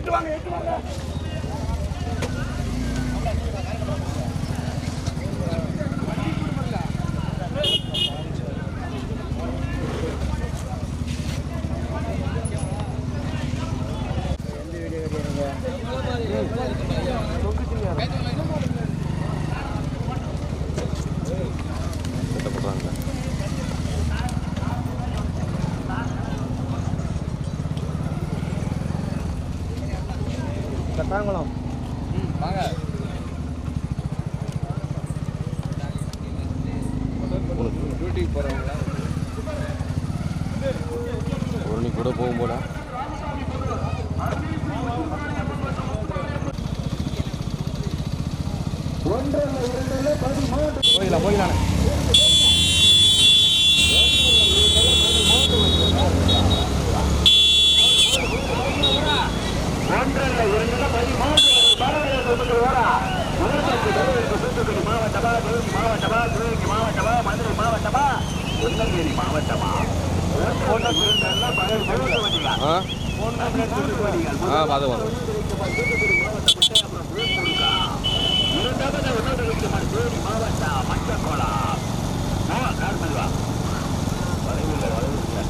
Bettwange. கட்டாங்குளம். டியூட்டிக்கு போகிறவங்களா ஒரு கூட போகும் போல. போயிடலாம் போயிடலாம் ஒன்றல்ல இரண்டுல பதிமூன்று பாரதியார் தொகுதி ஓரா முதல்வருக்கு தலைவருக்கு தூத்துக்குடி மாவட்டமா திருச்சி மாவட்டமா சிவகங்கை மாவட்டமா மதுரை மாவட்டமா திருநெல்வேலி மாவட்டமா போன்ற திருநெல்லாம் பகல் முழுக்க வண்டிகள் ஆ முழுக்க வண்டிகள் ஆ உணவு தேனி மாவட்டம் மஞ்சக்கோளா கார்மல்வா வளைவில் வளைவில்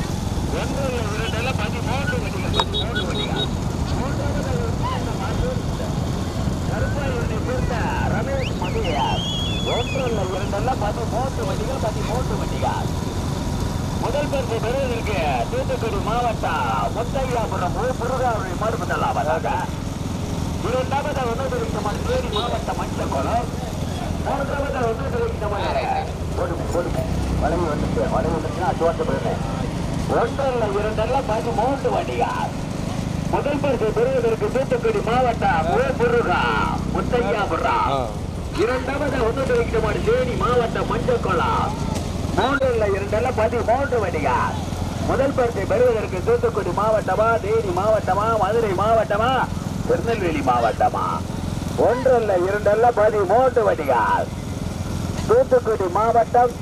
ஒன்று இரண்டுல பதிமூன்று வண்டிகள் பதிமூன்று வண்டிகள் மூன்றாவது கருப்பாயூரை சேர்ந்த ரமேஷ் மதியார் ஒன்றல்ல இரண்டல்ல பதிமூன்று வண்டிகள் பதிமூன்று வண்டிகள் முதல் பரிசு பெறுவதற்கு தூத்துக்குடி மாவட்டம் முத்தையாபுரம் முருகாவுடைய மறுபதலாம் அதாக இரண்டாவது ஒன்றுபெருக்கமான தேனி மாவட்டம் மஞ்சக்குளம் மூன்றாவது ஒன்றுபெருக்கமான கொடுமை கொடுமை வளைவு வந்துச்சு வளைவு வந்துச்சுன்னா அச்சுவாசம் போயிருந்தேன் ஒன்றல்ல இரண்டல்ல பதிமூன்று வண்டிகள் முதல் பரிசு பெறுவதற்கு தூத்துக்குடி மாவட்டம் முருகா முத்தையாபுரம் ஆ இரண்டாவது ஒன்று தேனி மாவட்டம் மஞ்சக்குளம் மூன்றுல பதிமூன்று முதல் பரிசை பெறுவதற்கு தூத்துக்குடி மாவட்டமா தேனி மாவட்டமா மதுரை மாவட்டமா திருநெல்வேலி மாவட்டமா? ஒன்றல்ல இரண்டல்ல பதிமூன்று வண்டிகள். தூத்துக்குடி மாவட்டம்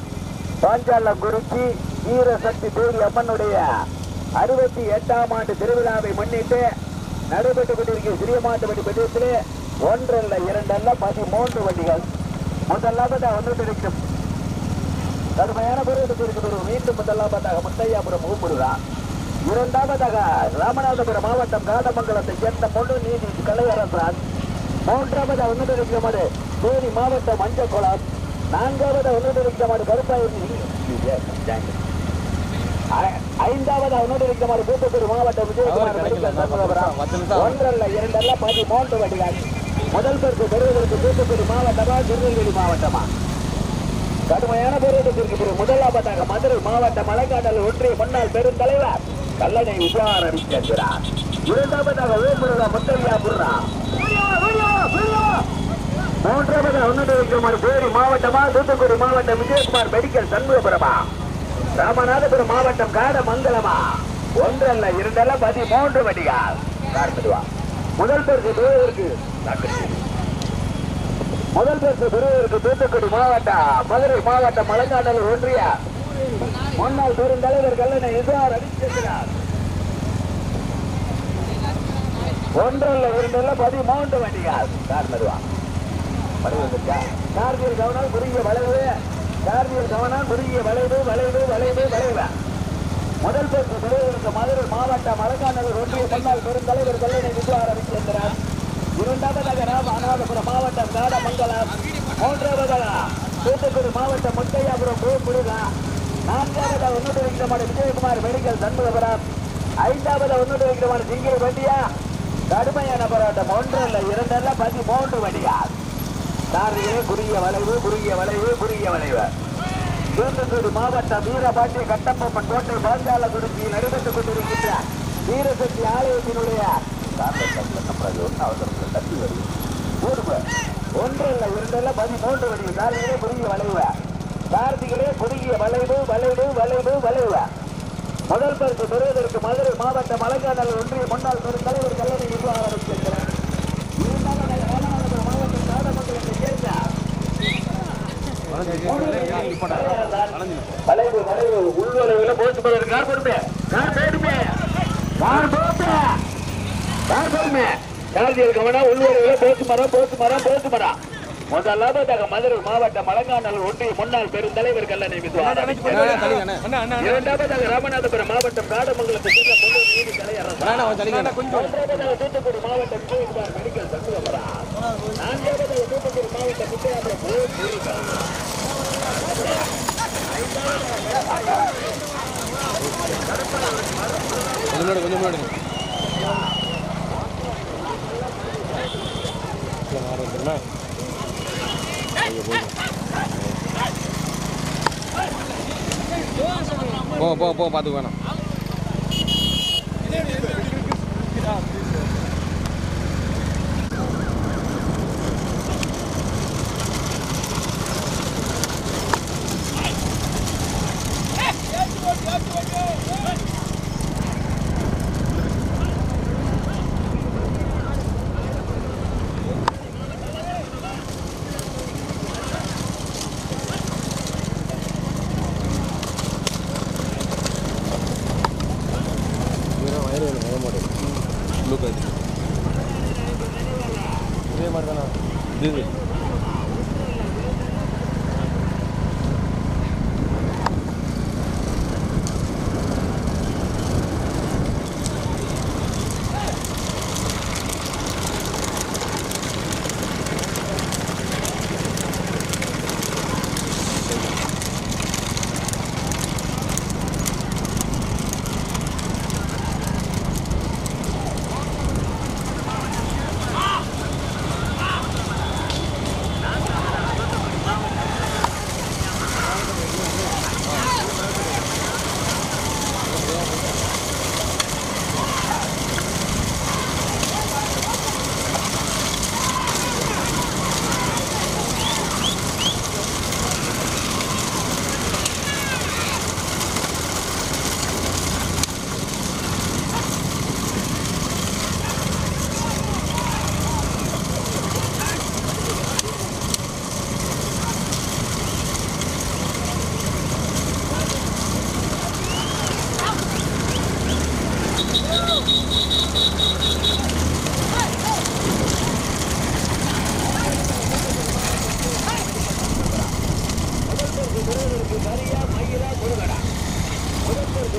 பாஞ்சாலங்குறிச்சி வீரசக்தி தேவி அம்மனுடைய அறுபத்தி எட்டாம் ஆண்டு திருவிழாவை முன்னிட்டு நடைபெற்றுக் கொண்டிருக்கிற சிறியமாட்டுப்பட்டி பிரதேசத்திலே ஒன்றல்ல இரண்டல்ல பதிமூன்று வண்டிகள். முதலாவது ஒன்று இருக்கும் கடுமையான பொருளுக்கு இருக்கிறது மீண்டும் முதலாவதாக முத்தையாபுரம் ஊம்புருகா இரண்டாவதாக ராமநாதபுரம் மாவட்டம் காடமங்கலத்தை சேர்ந்த முழு நீதி கலையரசான். மூன்றாவது ஒன்று இருக்கிறது தேனி மாவட்டம் மஞ்சக்குளம். நான்காவது ஒன்று இருக்கிறது கருப்பாயூர் ஐந்தாவது அவனோடு இருக்கிற தூத்துக்குடி மாவட்டம் விஜயகுமார். ஒன்றல்ல இரண்டல்ல பதிமூன்று வண்டிகள் முதல் பரிசு பெறுவதற்கு தூத்துக்குடி மாவட்டமா திருநெல்வேலி மாவட்டமா? கடுமையான போராட்டத்திற்கு பிறகு முதலாவதாக மதுரை மாவட்ட மலைக்காடல் ஒன்றிய முன்னாள் பெருந்தலைவர் கல்லணை விஜயார் இரண்டாவதாக வேம்புருகா முத்தையா புர்ரா. மூன்றாவது ஒன்று வைக்குமாறு மாவட்டமா? தூத்துக்குடி மாவட்டம் விஜயகுமார் மெடிக்கல் சண்முகபுரமா? ராமநாதபுரம் மாவட்டம் காடமங்கலமா? ஒன்றல்ல இரண்டல்ல பதிமூன்று வண்டிகள் முதல் பரிசு பெறுவதற்கு முதல் பரிசு பெறுவதற்கு தூத்துக்குடி மாவட்டம் மதுரை மாவட்டம் மலைக்காடல் ஒன்றிய. முன்னாள் பெருந்தலைவர் கல்லணை இசார் அடித்திருக்கிறார் ஒன்றல்ல இரண்டல்ல பதிமூன்று வண்டிகள். கார்மெடுவா கார்த்தியல் கவனம் குறுகிய வளைவு. கார்த்தியல் கவனம் குறுகிய வளைவு வளைவு வளைவு வளைவு. முதல் பரிசு பெறுவதற்கு மதுரை மாவட்டம் மலைக்காநகர் ஒன்றிய முன்னாள் பெருந்தலைவர் கல்லணை விஜயார் அடித்திருக்கிறார் இரண்டாவதாக ராமநாதபுரம் மாவட்டம் காடமங்கலம் மூன்றாவதாக தூத்துக்குடி மாவட்டம் முத்தையாபுரம் பூமுருகா நான்காவதாக ஒன்று விக்ரமான விஜயகுமார் மெடிக்கல் சண்முகபுரம் ஐந்தாவது ஒன்று விக்ரமான சிங்கிள் வண்டியா கடுமையான போராட்டம் ஒன்றல்ல இரண்டல்ல பதிமூன்று வண்டியா காரிலே குறுகிய வளைவு குறுகிய வளைவு குறுகிய வளைவு தூத்துக்குடி மாவட்டம் வீரபாண்டிய கட்டப்பம்மன் கோட்டை பாஞ்சால குடிச்சியில் நடைபெற்றுக் கொண்டிருக்கின்ற வீரசக்தி ஆலயத்தினுடைய ஒன்றல்ல இரண்டல்ல பதிமூன்று வடி காரிலே குறுகிய வளைவு கார்த்திகளே குறுகிய வளைவு வளைவு வளைவு வளைவு முதல் பரிசு பெறுவதற்கு மதுரை மாவட்ட மலைக்காடல் ஒன்றிய முன்னாள் பெருந்தலைவர் கல்லணை நிர்வாகம் செல்கிறார் இரண்டாவதாக வளைவு வளைவு உள்வளைவுல கார் கார் கார் மதுரை மாவட்ட மலங்காநல்லூர் ஒன்றிய முன்னாள் பெருந்தலைவர் கல்லணை விசுவாசம் இரண்டாவதாக ராமநாதபுரம் மாவட்டம் காடமங்கலத்தை சேர்ந்த பொண்ணு நீதி கலையரசு மூன்றாவதாக தூத்துக்குடி மாவட்டம் மெடிக்கல் சண்முகபுரா நான்காவதாக தூத்துக்குடி மாவட்டம். கொஞ்சம் முன்னாடி கொஞ்சம் முன்னாடி இல்ல, மாடு வந்துருமா? ஐயோ, போயிடும். போ போ போ பார்த்துக்க வேணாம்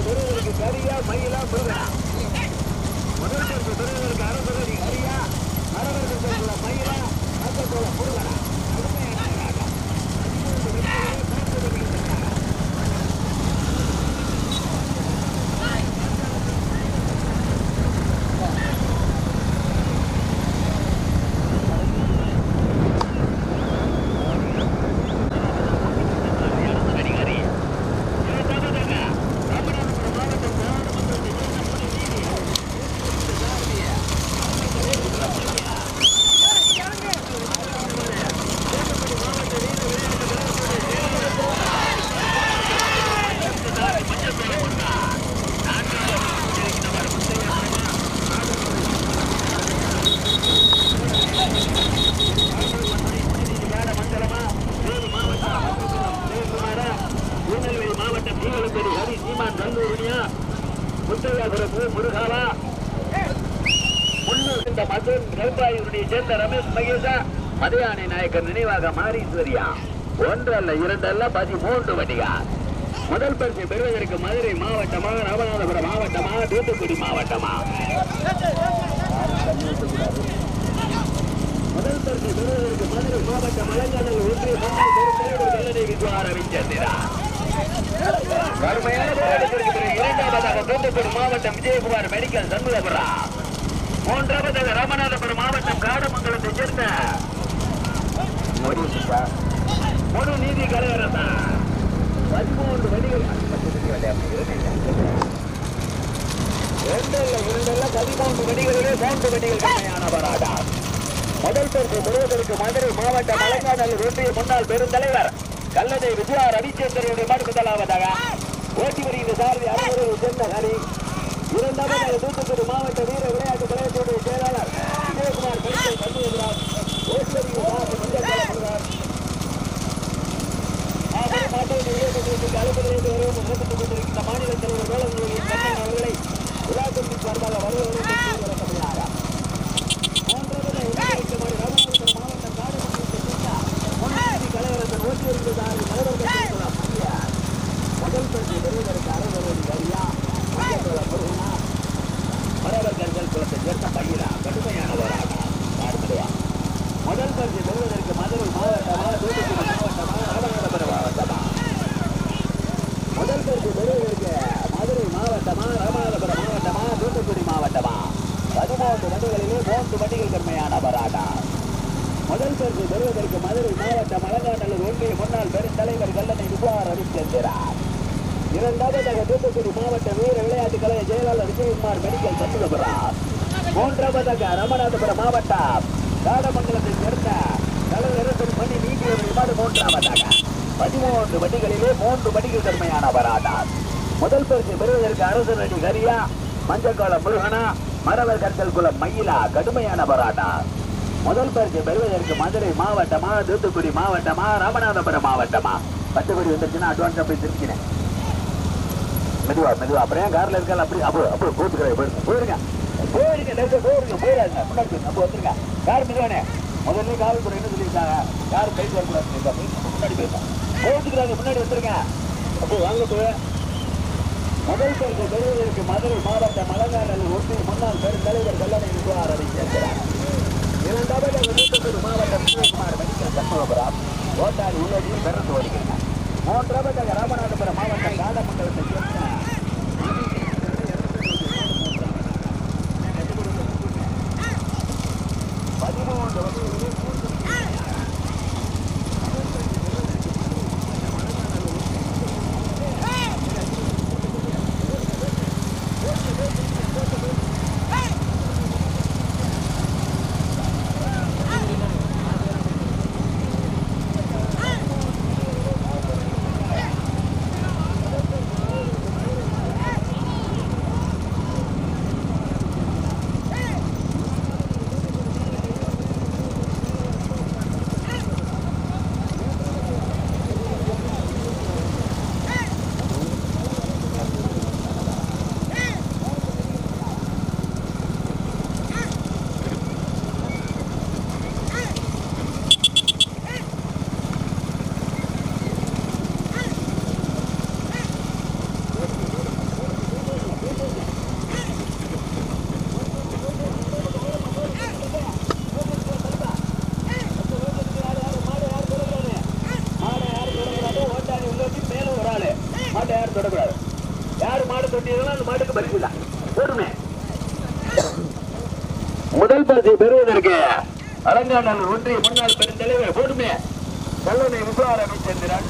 முதல்வருக்கு துறைவருக்கு கரியா மயிலா முருகடா முதல்வருக்கு துறைவருக்கு அரசு அரியா அரவருக்கு சொல்ல மயிலா? அரசோல முருகடா மதையானை நாயக்கர் நினைவாக மாரீஸ்வரியா ஒன்று அல்ல இரண்டு அல்ல பதிமூன்று வண்டிகா முதல் பரிசு பெறுவதற்கு மதுரை மாவட்டமா ராமநாதபுரம் மாவட்டமா தூத்துக்குடி மாவட்டமா? முதல் பரிசு பெறுவதற்கு மதுரை மாவட்டம் அலங்காநல்லூர் ஒன்றிய முன்னாள் பெருந்தலைவர் கல்லணை வித்வார விஞ்சந்திரா கடுமையான இரண்டாவதாக தூத்துக்குடி மாவட்டம் விஜயகுமார் மெடிக்கல் சண்முகபுரா. மூன்றாவதாக ராமநாதபுரம் மாவட்டம் காடமங்கலத்தை சேர்ந்த முழு நீதி கலையரசா பதிமூன்று வழிகள் இரண்டல்ல இரண்டல்ல பதிமூன்று வடிகளிலே மூன்று வடிகள் கடுமையான போராட்டம் முதல் பரிசு பெறுவதற்கு மதுரை மாவட்டம் அலங்காநல்லூர் ஒன்றிய முன்னாள் பெருந்தலைவர் கல்லணை விஜயா ரவிச்சந்திரனுடைய மாடு முதலாவதாக ஓட்டி வருகின்ற சாரதி அலுவலர் சென்ன ஹரி இரண்டாவதாக தூத்துக்குடி மாவட்ட வீர விளையாட்டு கழகத்துடைய செயலாளர் விஜயகுமார் கலிசல் சண்முகராஜ் ஓட்டி வருகின்ற சாரதி மஞ்சள் கலப்புகிறார் மாட்டை இயக்கத்திற்கு அலுவலகத்தில் வரும் நடந்து கொண்டிருக்கின்ற மாநில தலைவர் வேளாண் அவர்களை விழாக்கத்தின் சார்பாக வருவதை வழக்கமையாக இரண்டாவதாக தூத்துக்குடி மாவட்ட வீர விளையாட்டு கழக செயலாளர் விஜயகுமார் மெடிக்கல் சண்முகபுரம் மூன்றாவதாக ராமநாதபுரம் மாவட்டம் காடமங்கலத்தை சேர்ந்த தலைவர் மணி நீட்டிய விமாடு மூன்றாவதாக பதிமூன்று வண்டிகளிலே மூன்று வண்டிகள் கடுமையான வராதார் முதல் பரிசு பெறுவதற்கு அரசு நடி கரியா மஞ்சக்கால முருகனா மரவர் கற்கள் குளம் மயிலா? கடுமையான போராட்டம் முதல் பரிசு பெறுவதற்கு மதுரை மாவட்டமா? தூத்துக்குடி மாவட்டமா? ராமநாதபுரம் மாவட்டமா? பத்து கோடி வந்துருச்சுன்னா அட்வான்ஸ் போய் திருப்பிக்கிறேன் மெதுவா மெதுவா. அப்புறம் ஏன் கார்ல இருக்கால? அப்படி அப்போ அப்போ போட்டுக்கிறேன் போயிருங்க. போயிருங்க. போயிருங்க போயிருங்க. போயிடாதுங்க. முன்னாடி போய் வந்துருங்க. கார் மெதுவானே. முதல்ல காவல்துறை என்ன சொல்லியிருக்காங்க? யாரும் கைது வரக்கூடாது முன்னாடி போயிருக்காங்க போட்டுக்கிறாங்க முன்னாடி வந்துருங்க அப்போ வாங்க போய். முதல் பரிசு பெறுவதற்கு மதுரை மாவட்ட மலங்காரல் ஒட்டி முன்னாள் பெருந்தலைவர் கல்லணை விசுவார் அறிவித்திருக்கிறார் இரண்டாவது விழுப்புரம் மாவட்டம் சிவகுமார் மெடிக்கல் சண்முகபுரம் ஓட்டாரி உள்ளதில் பெறந்து வருகிறார் மூன்றாவது ராமநாதபுரம் மாவட்டம் காடமங்கலத்தை சேர்ந்த பதிமூன்று வகைகளிலே மாடை யாரு தொடக்கூடாது ஓட்டாளி உள்ளோட்டி மேல ஒரு ஆளு மாட்டை யாரும் தொடக்கூடாது யாரு மாடு தொட்டியதோ அந்த மாட்டுக்கு பரிசு தான் போடுமே முதல் பெறுவதற்கு அலங்காநல்லூர் ஒன்றிய முன்னாள் பெருந்தலைவர் போடுமே. கல்லணை விசுவார அமைச்சந்திரன்.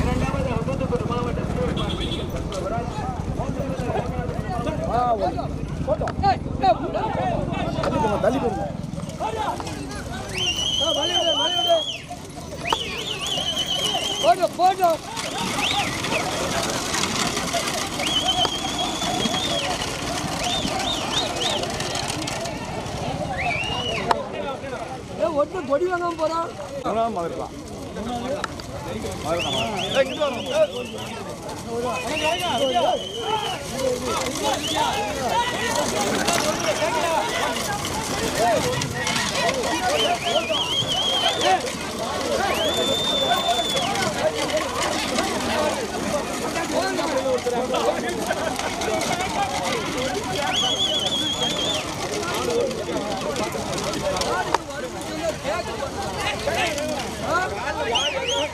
இரண்டாவது தூத்துக்குடி மாவட்ட சிவகுமார் மெடிக்கல் போறான் மகிழ்லாம் போயா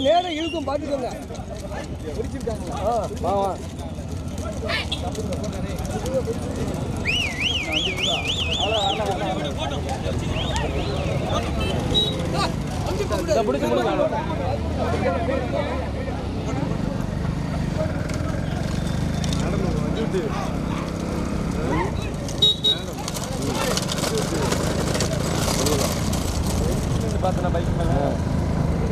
நேரம் இழுக்கும் பார்த்துக்கோங்க ஆ வா வா இதை பிடிச்சு முடிங்க பார்த்தனா பைக் மேலே.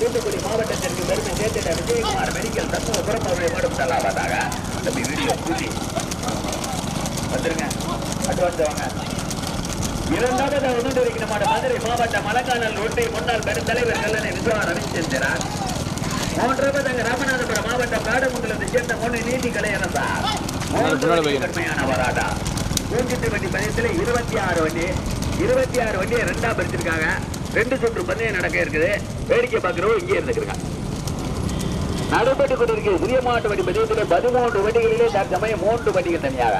தூத்துக்குடி மாவட்டத்திற்கு பெருமை சேர்த்திட விஜயகுமார் மெடிக்கல் அவருடைய மறு முதலாவதாக தம்பி வீடியோ கூலி. வந்துருங்க. அட்வான்ஸ் வாங்க. இரண்டாவது ஒன்று வைக்கணுமான மதுரை மாவட்ட மலக்கானல் ஒன்றிய முன்னாள் பெருந்தலைவர் கல்லணை விஸ்வா ரவிச்சந்திரன். மூன்றாவது ராமநாதபுரம் மாவட்டம் காடமங்கலத்தை சேர்ந்த மூணு நீதி முன்னாடி போய். கடுமையான வராதா பூஞ்சிட்டு வண்டி பதியத்தில் இருபத்தி ஆறு வண்டி இருபத்தி ஆறு வண்டியை ரெண்டா பிரிச்சிருக்காங்க. ரெண்டு சுற்று பந்தயம் நடக்க இருக்குது. வேடிக்கை பார்க்கிறவங்க இங்கே இருந்துக்கிறாங்க நடைபெற்று கொண்டிருக்கிற புதிய மாவட்ட வண்டி பதியத்தில் பதிமூன்று வண்டிகளிலே தற்சமயம் மூன்று வண்டிகள் தனியாக.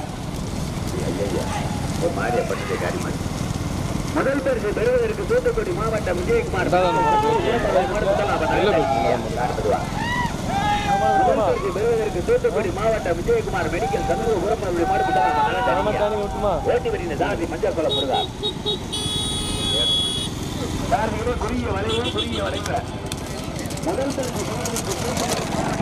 முதல் பரிசு பெறுவதற்கு தூத்துக்குடி மாவட்டம் விஜயகுமார். பெறுவதற்கு தூத்துக்குடி மாவட்டம் விஜயகுமார் மெடிக்கல் மத்தானி விட்டுமா ஓட்டி வரிந்த சாதி மஞ்சள் கொலை முருகா குறுகிய வளைவு குறுகிய வளைவு முதல் பரிசு பெறுவதற்கு இரண்டாவதாக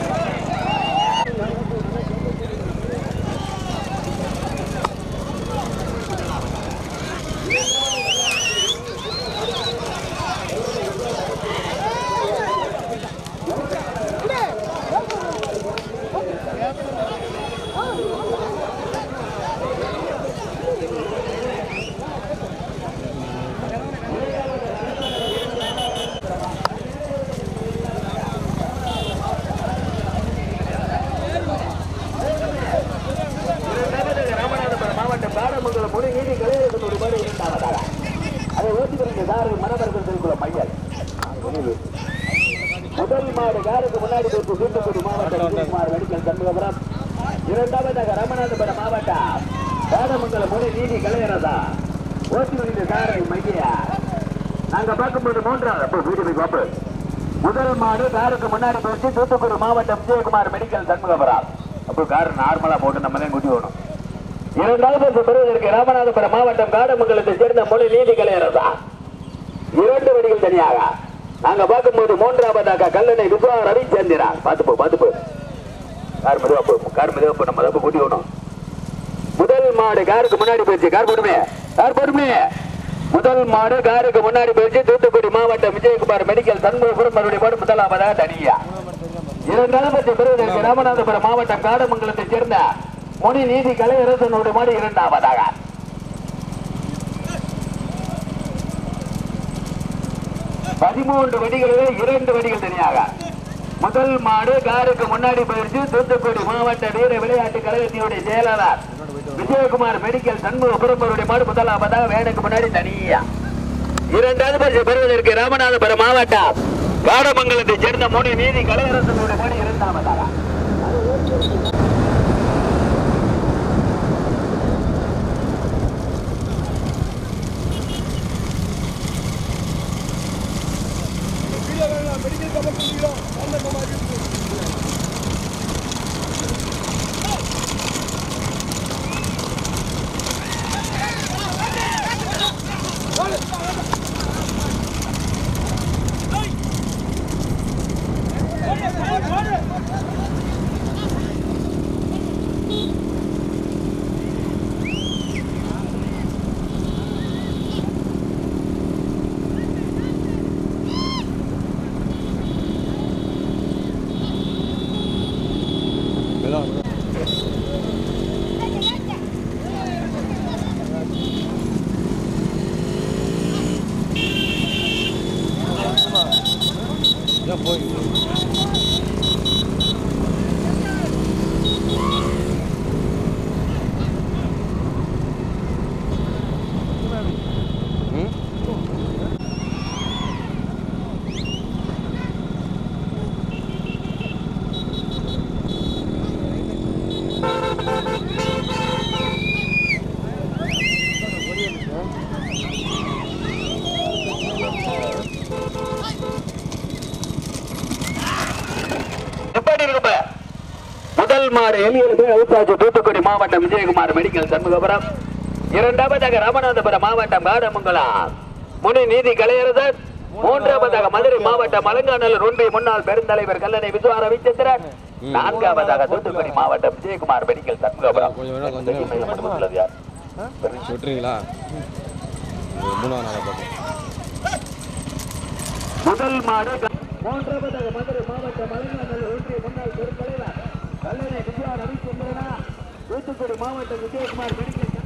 ராமநாதபுரம் மாவட்டம் பாடமங்கலம் முடி நீதி கலையரசன் ஒரு மாடு இரண்டாவதாக அதை ஓட்டி வருகிற சாரதி மனமரசன் திருக்குளம் மையல் முதல் மாடு காருக்கு தூத்துக்குடி மாவட்டம் விஜயகுமார் மெடிக்கல் சண்முகபுரம் இரண்டாவதாக ராமநாதபுரம் மாவட்டம் வேதமங்கலம் முறை நீதி கலையரசா ஓட்டி வருகிற சாரதி மையா நாங்க பார்க்கும்போது மூன்றாவது அப்போ வீடு பாப்பு முதல் மாடு காருக்கு முன்னாடி போச்சு தூத்துக்குடி மாவட்டம் விஜயகுமார் மெடிக்கல் சண்முகபுரம் அப்போ கார் நார்மலா போட்டு நம்ம தான் குட்டி ஓடும் இரண்டாவது பெறுவதற்கு ராமநாதபுரம் மாவட்டம் காடமங்கலத்தை சேர்ந்த மொழி நீதி கலையரசா இரண்டு வடிகள் தனியாக. நாங்க பார்க்கும்போது மூன்றாவதாக கல்லணை விஸ்வா ரவிச்சந்திரா பார்த்து போ பார்த்து போ. கார் மெதுவா போ கார் மெதுவா போ நம்ம தான் கூட்டி ஓடும் மாடு காருக்கு முன்னாடி போயிடுச்சு. கார் போடுமே. கார் போடுமே. முதல் மாடு காருக்கு முன்னாடி போயிடுச்சு. தூத்துக்குடி மாவட்டம் விஜயகுமார் மெடிக்கல் சண்முகபுரம் மறுபடியும் மாடு முதலாவதா தனியா. இரண்டாம் பட்சம் பெறுவதற்கு ராமநாதபுரம் மாவட்டம் காடமங்கலத்தை சேர்ந்த முனி நீதி கலையரசனுடைய மாடு இரண்டாவதாக. பதிமூன்று வடிகளில் இரண்டு வடிகள் தனியாக. முதல் மாடு காருக்கு முன்னாடி போயிடுச்சு தூத்துக்குடி மாவட்ட வீர விளையாட்டு கழகத்தினுடைய செயலாளர் விஜயகுமார் மெடிக்கல் சண்முக அவருடைய மாடு முதலாவதாக வேனுக்கு முன்னாடி தனியா. இரண்டாவது பரிசு பெறுவதற்கு ராமநாதபுரம் மாவட்டம் காடமங்கலத்தைச் சேர்ந்த மூணு நீதி கலையரசனுடைய மாடு இரண்டாவதாக மெடிக்கல் கவர் பண்ணிக்கிறோம் அந்த மாதிரி போய் அவுத்தாச்சு தூத்துக்குடி மாவட்டம் விஜயகுமார் மெடிக்கல் சண்முகபுரம். இரண்டாவதாக ராமநாதபுரம் மாவட்டம் காடமங்கலம். முனி நீதி கலையரசர். மூன்றாவதாக மதுரை மாவட்டம் அலங்காநல்லூர் ஒன்றிய முன்னாள் பெருந்தலைவர் கல்லணை விசுவார ரவிச்சந்திரன் நான்காவதாக தூத்துக்குடி மாவட்டம் விஜயகுமார் மெடிக்கல் சண்முகபுரம். முதல் மாடு மூன்றாவதாக மதுரை மாவட்டம் அலங்காநல்லூர் ஒன்றிய முன்னாள் பெருந்தலைவர் கல்லணை விஜயா ரவிச்சந்திரனா தூத்துக்குடி மாவட்டம் விஜயகுமார் மெடிக்கல்